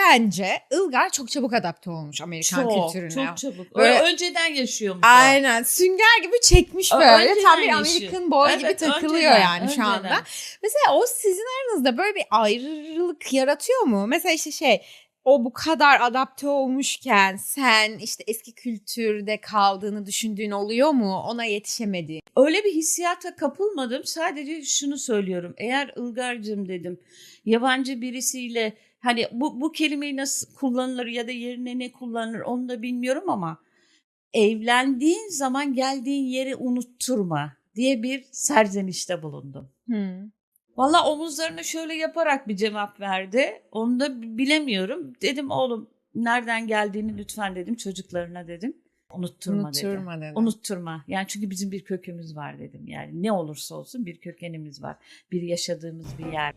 bence Ilgar çok çabuk adapte olmuş Amerikan Çok, kültürüne. çok çabuk. Böyle- Öyle önceden yaşıyormuş. Aynen sünger gibi çekmiş böyle. önceden Tam bir. American boy gibi Evet, takılıyor önceden, yani şu anda. önceden. Mesela o sizin aranızda böyle bir ayrılık yaratıyor mu? Mesela işte şey o bu kadar adapte olmuşken sen işte eski kültürde kaldığını düşündüğün oluyor mu? Ona yetişemediğin. Öyle bir hissiyata kapılmadım. Sadece şunu söylüyorum. Eğer Ilgar'cığım dedim yabancı birisiyle hani bu, bu kelimeyi nasıl kullanılır ya da yerine ne kullanılır onu da bilmiyorum ama evlendiğin zaman geldiğin yeri unutturma diye bir serzenişte bulundum. Valla omuzlarını şöyle yaparak bir cevap verdi. Onu da bilemiyorum. Dedim oğlum nereden geldiğini lütfen dedim çocuklarına dedim. Unutturma, dedi. Unutturma dedi. Unutturma. Yani çünkü bizim bir kökümüz var dedim. Yani ne olursa olsun bir kökenimiz var. Bir yaşadığımız bir yer.